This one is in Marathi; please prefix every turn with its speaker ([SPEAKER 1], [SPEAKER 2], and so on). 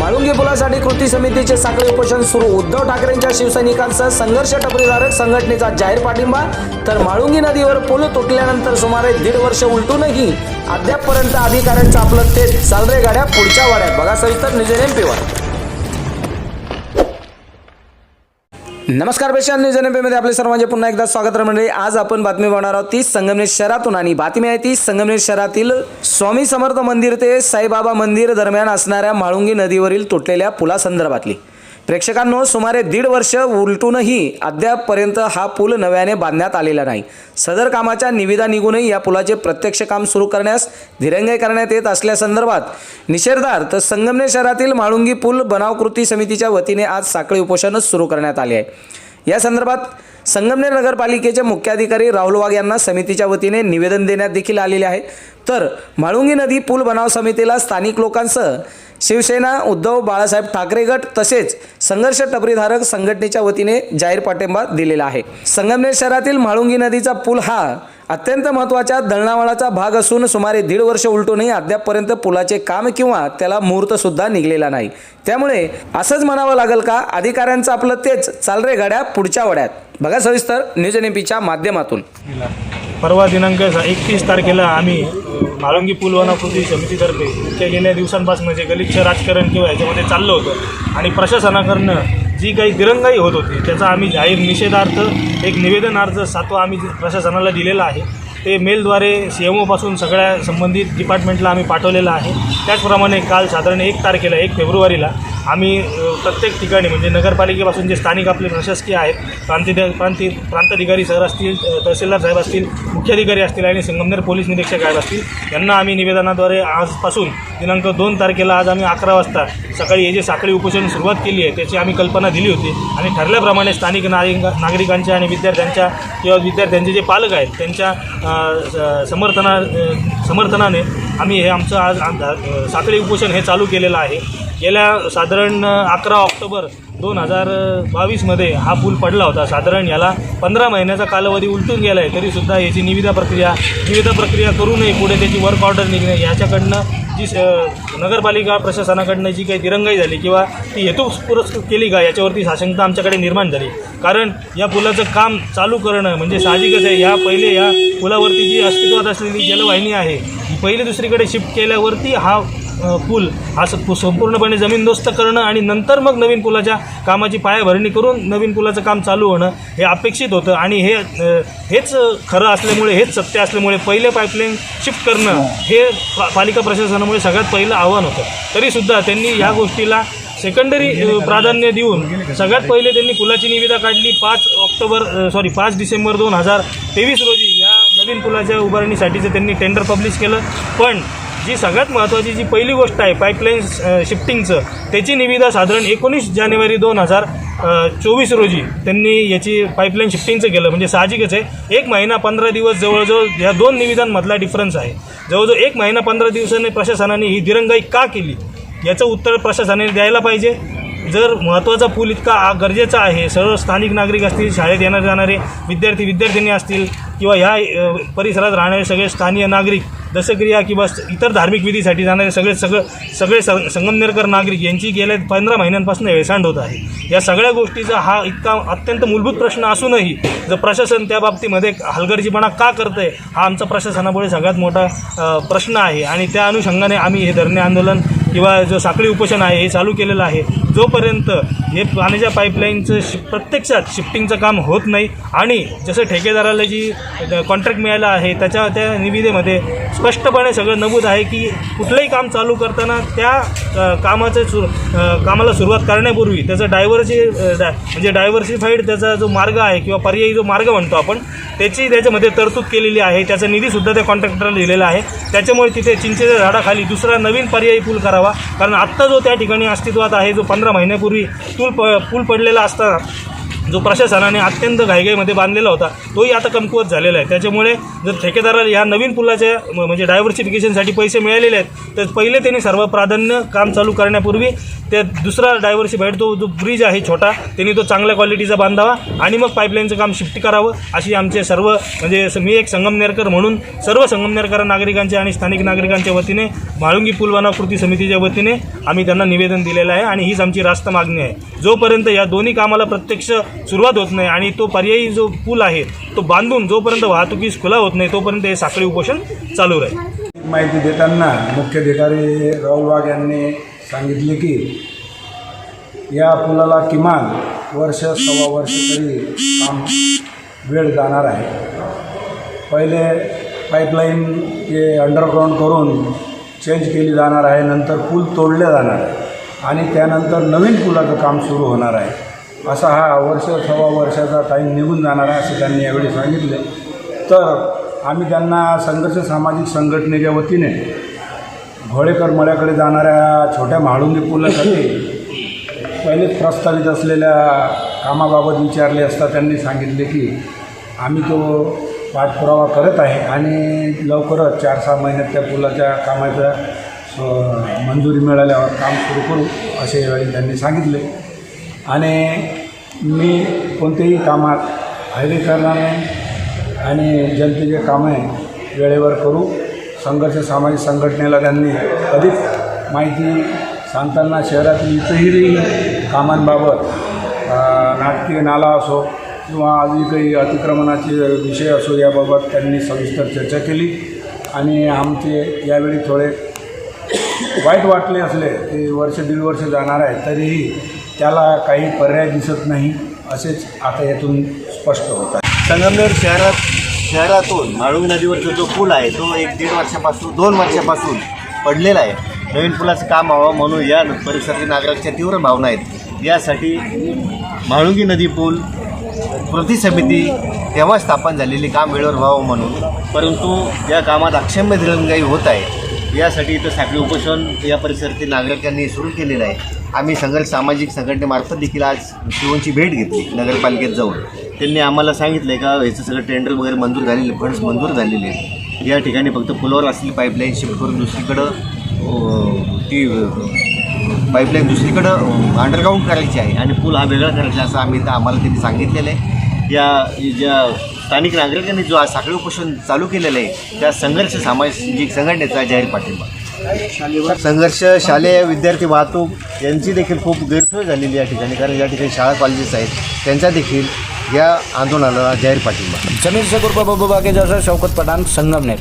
[SPEAKER 1] माळुंगी पुलासाठी कृती समितीचे साखळी उपोषण सुरू. उद्धव ठाकरेंच्या शिवसैनिकांसह संघर्ष टपरीधारक संघटनेचा जाहीर पाठिंबा. तर माळुंगी नदीवर पूल तुटल्यानंतर सुमारे दीड वर्ष उलटूनही अद्यापपर्यंत अधिकाऱ्यांचं आपलं थेट चालरे गाड्या पुढच्या वाड्यात. बघा सविस्तर निजेन एमपीवर नमस्कार पेशान न्यूजमध्ये आपले सर्वांचे पुन्हा एकदा स्वागत आहे. मंडळी आज आपण बातमी बघणार आहोत ती संगमनेर शहरातून आणि बातमी आहे ती संगमनेर शहरातील स्वामी समर्थ मंदिर ते साईबाबा मंदिर दरम्यान असणाऱ्या माळुंगी नदीवरील तुटलेल्या पुलासंदर्भातली. प्रेक्षकांनो सुमारे दीड वर्ष उलटूनही अद्यापपर्यंत हा पूल नव्याने बांधण्यात आलेला नाही. सदर कामाच्या निविदा निघूनही या पुलाचे प्रत्यक्ष काम सुरू करण्यास धिरंगाई करण्यात येत असल्यासंदर्भात निषेधार्थ संगमनेर शहरातील माळुंगी पूल बनाव कृती समितीच्या वतीने आज साखळी उपोषणच सुरू करण्यात आले आहे. या संदर्भात संगमनेर नगरपालिकेचे मुख्याधिकारी राहुल वाघ यांना समितीच्या वतीने निवेदन देण्यात देखील आलेले आहे. तर म्हाळुंगी नदी पूल बनाव समितीला स्थानिक लोकांसह शिवसेना उद्धव बाळासाहेब ठाकरे गट तसेच संघर्ष टपरीधारक संघटनेच्या वतीने जाहीर पाठिंबा दिलेला आहे. संगमनेर शहरातील म्हाळुंगी नदीचा पूल हा अत्यंत महत्त्वाच्या दळणावळाचा भाग असून सुमारे दीड वर्ष उलटूनही अद्यापपर्यंत पुलाचे काम किंवा त्याला मुहूर्त सुद्धा निघलेला नाही. त्यामुळे असंच म्हणावं लागेल का? अधिकाऱ्यांचं आपलं तेच. चाल रे गाड्या पुढच्या वड्यात. बघा सविस्तर न्यूज एन पीच्या माध्यमातून.
[SPEAKER 2] परवा दिनांक एकतीस तारखेला आम्ही म्हाळुंगी पूल वनाकृती समितीतर्फे इतक्या गेल्या दिवसांपासून जे गलिच्छ राजकारण किंवा याच्यामध्ये चाललं होतं आणि प्रशासनाकडनं जी काही दिरंगाई होत होती त्याचा आम्ही जाहीर निषेधार्थ एक निवेदनार्थ सातवा आम्ही प्रशासनाला दिलेला आहे ते मेलद्वारे सी एम ओपासून सगळ्या संबंधित डिपार्टमेंटला आम्ही पाठवलेलं आहे. त्याचप्रमाणे काल साधारण एक तारखेला एक फेब्रुवारीला आम्ही प्रत्येक ठिकाणी म्हणजे नगरपालिकेपासून जे स्थानिक आपले प्रशासकीय आहेत प्रांति प्रांति प्रांताधिकारी सर असतील तहसीलदार साहेब असतील मुख्याधिकारी असतील आणि संगमनेर पोलीस निरीक्षक साहेब असतील यांना आम्ही निवेदनाद्वारे आजपासून दिनांक दोन तारखेला आज आम्ही अकरा वाजता सकाळी हे जे साखळी उपोषण सुरुवात केली आहे त्याची आम्ही कल्पना दिली होती. आणि ठरल्याप्रमाणे स्थानिक नागरिक नागरिकांच्या आणि विद्यार्थ्यांच्या किंवा विद्यार्थ्यांचे जे पालक आहेत त्यांच्या स- समर्थना समर्थनाने आम्ही हे आमचं आज साखळी उपोषण हे चालू केलेलं आहे. गेल्या साधारण अकरा ऑक्टोबर दोन हजार बावीसमध्ये हा पूल पडला होता. साधारण याला पंधरा महिन्याचा कालावधी उलटून गेला आहे तरीसुद्धा याची निविदा प्रक्रिया निविदा प्रक्रिया करूनही पुढे त्याची वर्क ऑर्डर निघणे याच्याकडनं जी स- नगरपालिका प्रशासनाकडनं जी काही दिरंगाई झाली किंवा ती हेतू पुरस्कृत केली का याच्यावरती साशंकता आमच्याकडे निर्माण झाली. कारण या पुलाचं काम चालू करणं म्हणजे साहजिकच आहे. या पहिले या पुलावरती जी अस्तित्वात असलेली जलवाहिनी आहे ही पहिले दुसरीकडे शिफ्ट केल्यावरती हा पूल असं संपूर्णपणे जमीनदोस्त करणं आणि नंतर मग नवीन पुलाच्या कामाची पायाभरणी करून नवीन पुलाचं काम चालू होणं हे अपेक्षित होतं. आणि हे हेच खरं असल्यामुळे हेच सत्य असल्यामुळे पहिले पाईपलाईन शिफ्ट करणं हे पा- पालिका प्रशासनामुळे सगळ्यात पहिलं आव्हान होतं. तरीसुद्धा त्यांनी या गोष्टीला सेकंडरी प्राधान्य देऊन सगळ्यात पहिले त्यांनी पुलाची निविदा काढली. पाच ऑक्टोबर सॉरी पाच डिसेंबर दोन हजार तेवीस रोजी या नवीन पुलाच्या उभारणीसाठीचं त्यांनी टेंडर पब्लिश केलं. पण जी सगळ्यात महत्त्वाची जी पहिली गोष्ट आहे पाईपलाईन शिफ्टिंगचं त्याची निविदा साधारण एकोणीस जानेवारी दोन हजार चोवीस रोजी त्यांनी याची पाईपलाईन शिफ्टिंगचं केलं. म्हणजे साहजिकच आहे. एक महिना पंधरा दिवस जवळजवळ या दोन निविदांमधला डिफरन्स आहे. जवळजवळ एक महिना पंधरा दिवसाने प्रशासनाने ही दिरंगाई का केली? याचं उत्तर प्रशासनाने द्यायला पाहिजे. जर महत्त्वाचा पूल इतका आ- गरजेचा आहे सर्व स्थानिक नागरिक असतील शाळेत येणारे जाणारे विद्यार्थी विद्यार्थिनी असतील किंवा ह्या परिसरात राहणारे सगळे स्थानीय नागरिक दशक्रिया किंवा इतर धार्मिक विधीसाठी जाणारे सगळे सगळं सगळे स संगमनेरकर नागरिक यांची गेल्या पंधरा महिन्यांपासून वेळसांड होत आहे. या सगळ्या गोष्टीचा हा इतका अत्यंत मूलभूत प्रश्न असूनही जर प्रशासन त्या बाबतीमध्ये हलगर्जीपणा का करतं आहे हा आमचा प्रशासनापुढे सगळ्यात मोठा प्रश्न आहे. आणि त्या अनुषंगाने आम्ही हे धरणे आंदोलन किंवा जो साखळी उपोषण आहे हे चालू केलेलं आहे. जोपर्यंत हे पाण्याच्या पाईपलाईनचं शि प्रत्यक्षात शिफ्टिंगचं काम होत नाही आणि जसं ठेकेदाराला जी कॉन्ट्रॅक्ट मिळालं आहे त्याच्या त्या निविदेमध्ये स्पष्टपणे सगळं नमूद आहे की कुठलंही काम चालू करताना त्या कामाचं सु कामाला सुरुवात करण्यापूर्वी त्याचं डायव्हर्सी म्हणजे डायव्हर्सिफाईड त्याचा जो मार्ग आहे किंवा पर्यायी जो मार्ग म्हणतो आपण त्याची त्याच्यामध्ये तरतूद केलेली आहे. त्याचा निधीसुद्धा त्या कॉन्ट्रॅक्टरला दिलेला आहे. त्याच्यामुळे तिथे चिंचेच्या झाडाखाली दुसरा नवीन पर्यायी पूल करावा. कारण आत्ता जो त्या ठिकाणी अस्तित्वात आहे जो पंधरा महिन्यापूर्वी पूल प पूल पडलेला असताना जो प्रशासनाने अत्यंत घाईघाईमध्ये बांधलेला होता तोही आता कमकुवत झालेला आहे. त्याच्यामुळे जर ठेकेदाराला ह्या नवीन पुलाच्या म्हणजे डायव्हर्सिफिकेशनसाठी पैसे मिळालेले आहेत तर पहिले त्यांनी सर्व प्राधान्य काम चालू करण्यापूर्वी त्या दुसरा डायव्हर्सिफाईड तो जो ब्रिज आहे छोटा त्यांनी तो चांगल्या क्वालिटीचा बांधावा आणि मग पाईपलाईनचं काम शिफ्ट करावं अशी आमचे सर्व म्हणजे मी एक संगमनेरकर म्हणून सर्व संगमनेरकर नागरिकांच्या आणि स्थानिक नागरिकांच्या वतीने म्हाळुंगी पुलवाना कृती समितीच्या वतीने आम्ही त्यांना निवेदन दिलेलं आहे आणि हीच आमची रास्त मागणी आहे. जोपर्यंत या दोन्ही कामाला प्रत्यक्ष सुरुवात होत नाही आणि तो पर्यायी जो पूल आहे तो बांधून जोपर्यंत वाहतुकीस खुला होत नाही तोपर्यंत हे साखळी उपोषण चालू राहील.
[SPEAKER 3] माहिती देताना मुख्याधिकारी राहुल वाघ यांनी सांगितले की या पुलाला किमान वर्ष सव्वा वर्ष तरी काम वेळ जाणार आहे. पहिले पाईपलाईन हे अंडरग्राऊंड करून चेंज केली जाणार आहे नंतर पूल तोडले जाणार आहे आणि त्यानंतर नवीन पुलाचं काम सुरू होणार आहे. असा हा वर्ष सव्वा वर्षाचा टाईम निघून जाणार आहे असं त्यांनी यावेळी सांगितले. तर आम्ही त्यांना संघर्ष सामाजिक संघटनेच्या वतीने घोडेकर मळ्याकडे जाणाऱ्या छोट्या म्हाळुंगी पुलासाठी पहिलेच प्रस्तावित असलेल्या कामाबाबत विचारले असता त्यांनी सांगितले की आम्ही तो पाठपुरावा करत आहे आणि लवकरच चार सहा महिन्यात त्या पुलाच्या कामाचा मंजुरी मिळाल्यावर काम सुरू करू असे यावेळी त्यांनी सांगितले. आणि मी कोणतेही कामात हैरी करणार नाही आणि जनतेचे कामे वेळेवर करू. संघर्ष सामाजिक संघटनेला त्यांनी अधिक माहिती सांगताना शहरातील इतरही कामांबाबत नाटकीय नाला असो किंवा आधी काही अतिक्रमणाचे विषय असो याबाबत त्यांनी सविस्तर चर्चा केली. आणि आमचे यावेळी थोडे वाईट वाटले असले ते वर्ष दीड वर्ष जाणार आहे तरीही त्याला काही पर्याय दिसत नाही असेच आता यातून स्पष्ट होत आहे.
[SPEAKER 4] संगमनेर शहरात शहरातून माळुंगी नदीवरचा जो पूल आहे तो एक दीड वर्षापासून दोन वर्षापासून पडलेला आहे. नवीन पुलाचं काम व्हावं म्हणून या परिसरातील नागरिकांच्या तीव्र भावना आहेत. यासाठी म्हाळुंगी नदी पूल कृती समिती तेव्हा स्थापन झालेली काम वेळेवर व्हावं म्हणून परंतु या कामात अक्षम्य दिरंगाई होत आहे. यासाठी इथं साखळी उपोषण या परिसरातील नागरिकांनी सुरू केलेलं आहे. आम्ही संघर्ष सामाजिक संघटनेमार्फत देखील आज शिवनची भेट घेतली नगरपालिकेत जाऊन. त्यांनी आम्हाला सांगितलं आहे का ह्याचं सगळं टेंडर वगैरे मंजूर झालेले फंड्स मंजूर झालेले आहेत. या ठिकाणी फक्त पुलावर असलेली पाईपलाईन शिफ्ट करून दुसरीकडं ती पाईपलाईन दुसरीकडं अंडरग्राऊंड करायची आहे. आणि पूल हा वेगळा करायचा असं आम्ही आम्हाला त्यांनी सांगितलेलं आहे. या ज्या स्थानिक नागरिकांनी जो आज साखळी उपोषण चालू केलेलं आहे त्या संघर्ष सामाजिक संघटनेचा जाहीर पाठिंबा. संघर्ष शालेय विद्यार्थी वाहतूक यांची देखील खूप गैरसोय झालेली या ठिकाणी कारण या ठिकाणी शाळा कॉलेजेस आहेत. त्यांचा देखील या आंदोलनाला जाहीर पाठिंबा.
[SPEAKER 1] जमीर शेखर बाबा बागे जसं शौकत पठाण संगमनेर.